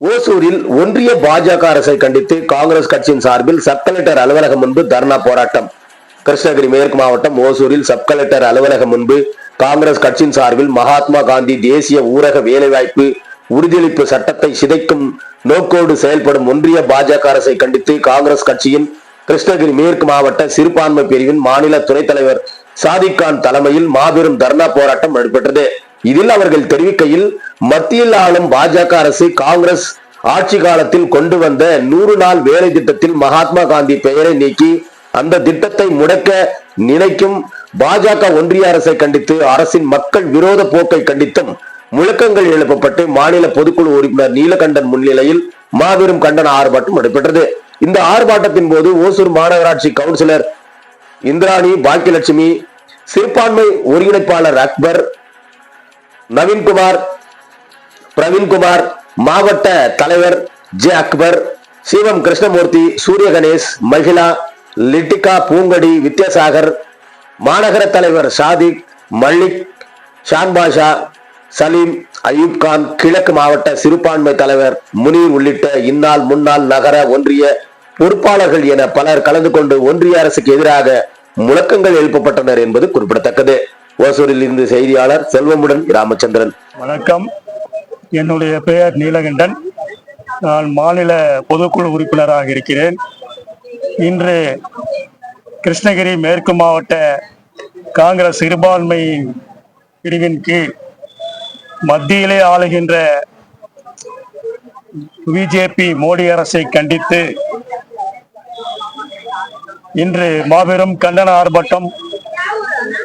ஓசூரில் ஒன்றிய பாஜக அரசை கண்டித்து காங்கிரஸ் கட்சியின் சார்பில் சப் கலெக்டர் அலுவலகம் முன்பு தர்ணா போராட்டம். கிருஷ்ணகிரி மேற்கு மாவட்டம் ஓசூரில் சப் கலெக்டர் அலுவலகம் முன்பு காங்கிரஸ் கட்சியின் சார்பில் மகாத்மா காந்தி தேசிய ஊரக வேலைவாய்ப்பு உறுதியளிப்பு சட்டத்தை சிதைக்கும் நோக்கோடு செயல்படும் ஒன்றிய பாஜக அரசை கண்டித்து காங்கிரஸ் கட்சியின் கிருஷ்ணகிரி மேற்கு மாவட்ட சிறுபான்மை பிரிவின் மாநில துணைத் தலைவர் சாதிக் கான் தலைமையில் மாபெரும் தர்ணா போராட்டம் நடைபெற்றது. இதில் அவர்கள் தெரிவிக்கையில் மத்தியில் ஆளும் பாஜக அரசு காங்கிரஸ் ஆட்சி காலத்தில் கொண்டு வந்த நூறு நாள் வேலை திட்டத்தில் மகாத்மா காந்தி பெயரை நீக்கி அந்த திட்டத்தை முடக்க நினைக்கும் பாஜக ஒன்றிய அரசை கண்டித்து அரசின் மக்கள் விரோத போக்கை கண்டித்தும் முழக்கங்கள் எழுப்பப்பட்டு மாநில பொதுக்குழு உறுப்பினர் நீலகண்டன் முன்னிலையில் மாபெரும் கண்டன ஆர்ப்பாட்டம் நடைபெற்றது. இந்த ஆர்ப்பாட்டத்தின் போது ஓசூர் மாநகராட்சி கவுன்சிலர் இந்திராணி பாக்கியலட்சுமி சிறுபான்மை ஒருங்கிணைப்பாளர் அக்பர் நவீன்குமார் பிரவீன்குமார் மாவட்ட தலைவர் ஜே அக்பர் சிவம் கிருஷ்ணமூர்த்தி சூரிய கணேஷ் மகிழா லிட்டிகா பூங்கடி வித்யாசாகர் மாநகர தலைவர் சாதிக் மல்லிக் ஷான் பாஷா சலீம் அயூப்கான் கிழக்கு மாவட்ட சிறுபான்மை தலைவர் முனீர் உள்ளிட்ட இந்நாள் முன்னாள் நகர ஒன்றிய பொறுப்பாளர்கள் என பலர் கலந்து கொண்டு ஒன்றிய அரசுக்கு எதிராக முழக்கங்கள் எழுப்பப்பட்டனர் என்பது குறிப்பிடத்தக்கது. ஓசூரில் இருந்து செய்தியாளர் செல்வமுடன் ராமச்சந்திரன் வணக்கம். என்னுடைய பெயர் நீலகண்டன். நான் மாநில பொதுக்குழு உறுப்பினராக இருக்கிறேன். இன்று கிருஷ்ணகிரி மேற்கு மாவட்ட காங்கிரஸ் சிறுபான்மை பிரிவின் கீழ் மத்தியிலே ஆளுகின்ற பிஜேபி மோடி அரசை கண்டித்து இன்று மாபெரும் கண்டன ஆர்ப்பாட்டம்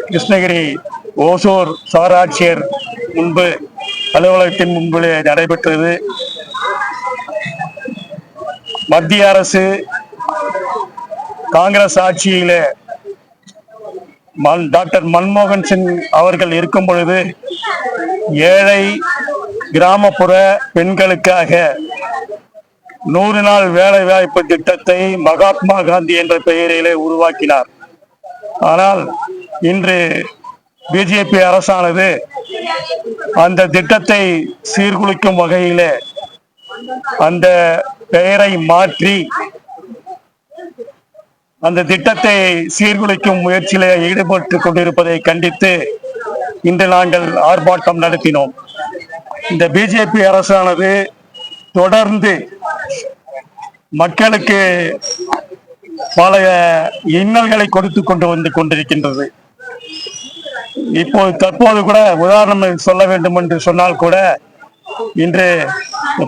கிருஷ்ணகிரி ஓசூர் சாராட்சியர் முன்பு அலுவலகத்தின் முன்பு நடைபெற்றது. மத்திய அரசு காங்கிரஸ் ஆட்சியில மன்- டாக்டர் மன்மோகன் சிங் அவர்கள் இருக்கும் பொழுது ஏழை கிராமப்புற பெண்களுக்காக நூறு நாள் வேலை வாய்ப்பு திட்டத்தை மகாத்மா காந்தி என்ற பெயரிலே உருவாக்கினார். ஆனால் இன்று பிஜேபி அரசானது அந்த திட்டத்தை சீர்குலைக்கும் வகையிலே அந்த பெயரை மாற்றி அந்த திட்டத்தை சீர்குலைக்கும் முயற்சியிலே ஈடுபட்டு கொண்டிருப்பதை கண்டித்து இன்று நாங்கள் ஆர்ப்பாட்டம் நடத்தினோம். இந்த பிஜேபி அரசானது தொடர்ந்து மக்களுக்கு பல இன்னல்களை கொடுத்து கொண்டு வந்து கொண்டிருக்கின்றது. இப்போ தற்போது கூட உதாரணம் சொல்ல வேண்டும் என்று சொன்னால் கூட இன்று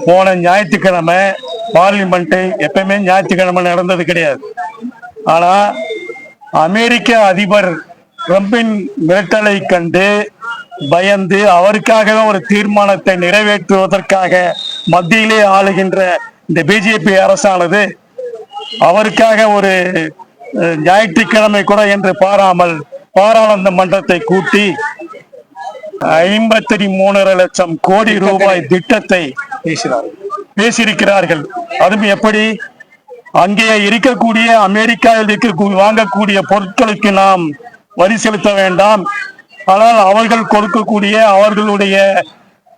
போன ஞாயிற்றுக்கிழமை பார்லிமெண்ட்டு எப்பயுமே ஞாயிற்றுக்கிழமை நடந்தது கிடையாது. ஆனால் அமெரிக்க அதிபர் ட்ரம்பின் மிரட்டலை கண்டு பயந்து அவருக்காகவே ஒரு தீர்மானத்தை நிறைவேற்றுவதற்காக மத்தியிலே ஆளுகின்ற இந்த பிஜேபி அரசானது அவருக்காக ஒரு ஞாயிற்றுக்கிழமை கூட என்று பாராமல் பாராளுமன்ற மன்றத்தை கூட்டி ஐம்பத்தி மூணரை லட்சம் கோடி ரூபாய் திட்டத்தை பேசினார் பேசியிருக்கிறார்கள். அதுவும் எப்படி? அங்கே இருக்கக்கூடிய அமெரிக்காவில் இருக்கக்கூடிய வாங்கக்கூடிய பொருட்களுக்கு நாம் வரி செலுத்த வேண்டாம். ஆனால் அவர்கள் கொடுக்கக்கூடிய அவர்களுடைய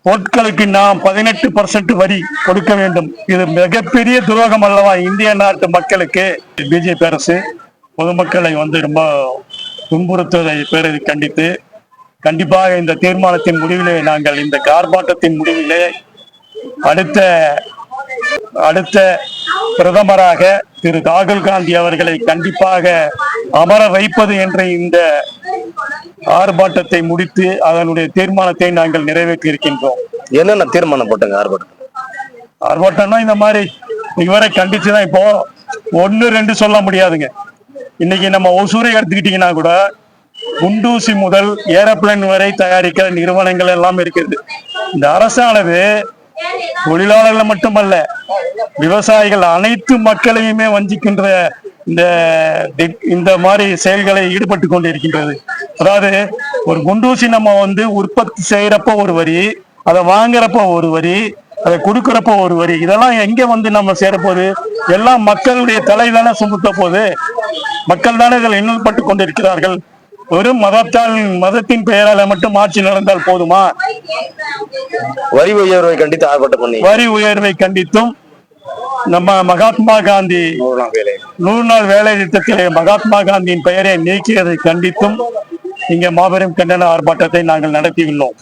பொருட்களுக்கு நாம் பதினெட்டு பர்சன்ட் வரி கொடுக்க வேண்டும். இது மிகப்பெரிய துரோகம் அல்லவா இந்திய நாட்டு மக்களுக்கு? பிஜேபி அரசு பொதுமக்களை வந்து ரொம்ப துன்புறுத்துவதை பேரை கண்டித்து கண்டிப்பாக இந்த தீர்மானத்தின் முடிவிலே நாங்கள் இந்த ஆர்ப்பாட்டத்தின் முடிவிலே அடுத்த அடுத்த பிரதமராக திரு ராகுல் காந்தி அவர்களை கண்டிப்பாக அமர வைப்பது என்ற இந்த ஆர்ப்பாட்டத்தை முடித்து அதனுடைய தீர்மானத்தை நாங்கள் நிறைவேற்றி இருக்கின்றோம் என்னென்ன தீர்மானம் போட்டங்க ஆர்ப்பாட்டம்? ஆர்ப்பாட்டம்னா இந்த மாதிரி இவரை கண்டிச்சுதான் இப்போ ஒன்னு ரெண்டு சொல்ல முடியாதுங்க. இன்னைக்கு நம்ம ஒசூரை எடுத்துக்கிட்டீங்கன்னா கூட குண்டூசி முதல் ஏரோப்ளேன் வரை தயாரிக்கிற நிறுவனங்கள் எல்லாம் இருக்குது. இந்த அரசானது தொழிலாளர்கள் மட்டுமல்ல விவசாயிகள் அனைத்து மக்களையுமே வஞ்சிக்கின்ற இந்த இந்த மாதிரி செயல்களை ஈடுபட்டு கொண்டிருக்கின்றது. அதாவது ஒரு குண்டூசி நம்ம வந்து உற்பத்தி செய்யறப்ப ஒரு வரி அதை வாங்குறப்ப ஒரு வரி அதை கொடுக்கறப்போ ஒரு வரி இதெல்லாம் எங்க வந்து நம்ம சேரப்போகுது? எல்லாம் மக்களுடைய தலை தானே சுமத்த போகுது. மக்கள் தானே இதில் இன்னல்பட்டு கொண்டிருக்கிறார்கள். வெறும் மதத்தால் மதத்தின் பெயரால மட்டும் ஆட்சி நடந்தால் போதுமா? வரி உயர்வை கண்டித்து ஆர்ப்பாட்டம் பண்ணி வரி உயர்வை கண்டித்தும் நம்ம மகாத்மா காந்தி நூறு நாள் வேலை திட்டத்திலே மகாத்மா காந்தியின் பெயரை நீக்கியதை கண்டித்தும் இங்கே மாபெரும் கண்டன ஆர்ப்பாட்டத்தை நாங்கள் நடத்தியுள்ளோம்.